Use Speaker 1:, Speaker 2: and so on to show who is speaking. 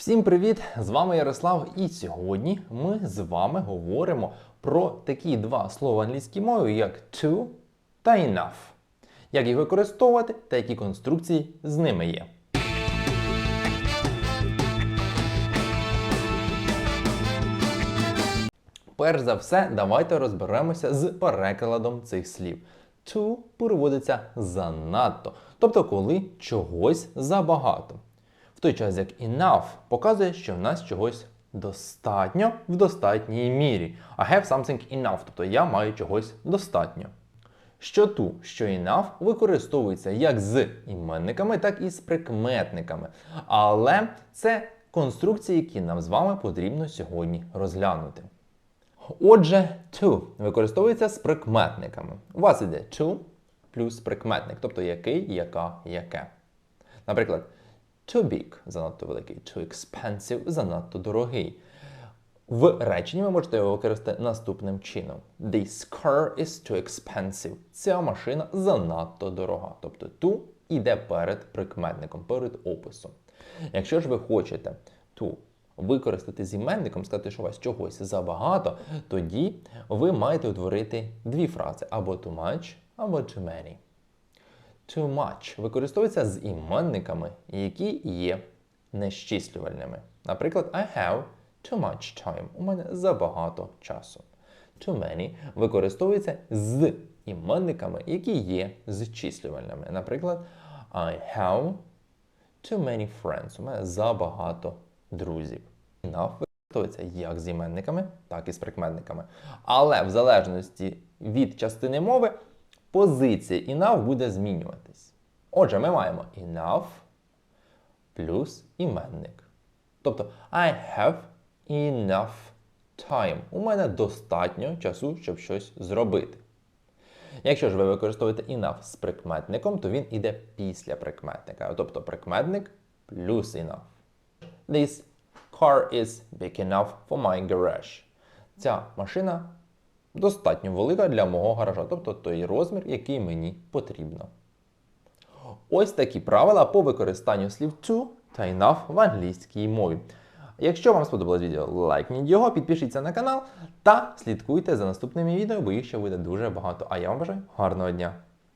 Speaker 1: Всім привіт! З вами Ярослав, і сьогодні ми з вами говоримо про такі два слова англійської мови, як to та enough. Як їх використовувати та які конструкції з ними є. Перш за все, давайте розберемося з перекладом цих слів. To переводиться занадто, тобто коли чогось забагато. Той час як enough показує, що в нас чогось достатньо в достатній мірі. I have something enough, тобто я маю чогось достатньо. Що ту, що enough використовується як з іменниками, так і з прикметниками. Але це конструкції, які нам з вами потрібно сьогодні розглянути. Отже, to використовується з прикметниками. У вас іде to плюс прикметник, тобто який, яка, яке. Наприклад, too big занадто великий, too expensive занадто дорогий. В реченні ви можете його використати наступним чином: This car is too expensive. Ця машина занадто дорога. Тобто to йде перед прикметником, перед описом. Якщо ж ви хочете to використати з іменником, сказати, що у вас чогось забагато, тоді ви маєте утворити дві фрази: або too much, або too many. Too much використовується з іменниками, які є нещислювальними. Наприклад, I have too much time. У мене забагато часу. Too many використовується з іменниками, які є зчислювальними. Наприклад, I have too many friends. У мене забагато друзів. Enough використовується як з іменниками, так і з прикметниками. Але в залежності від частини мови позиція enough буде змінюватись. Отже, ми маємо enough плюс іменник. Тобто I have enough time. У мене достатньо часу, щоб щось зробити. Якщо ж ви використовуєте enough з прикметником, то він іде після прикметника. Тобто прикметник плюс enough. This car is big enough for my garage. Ця машина достатньо велика для мого гаража, тобто той розмір, який мені потрібно. Ось такі правила по використанню слів to та enough в англійській мові. Якщо вам сподобалось відео, лайкніть його, підпишіться на канал та слідкуйте за наступними відео, бо їх ще буде дуже багато. А я вам бажаю гарного дня!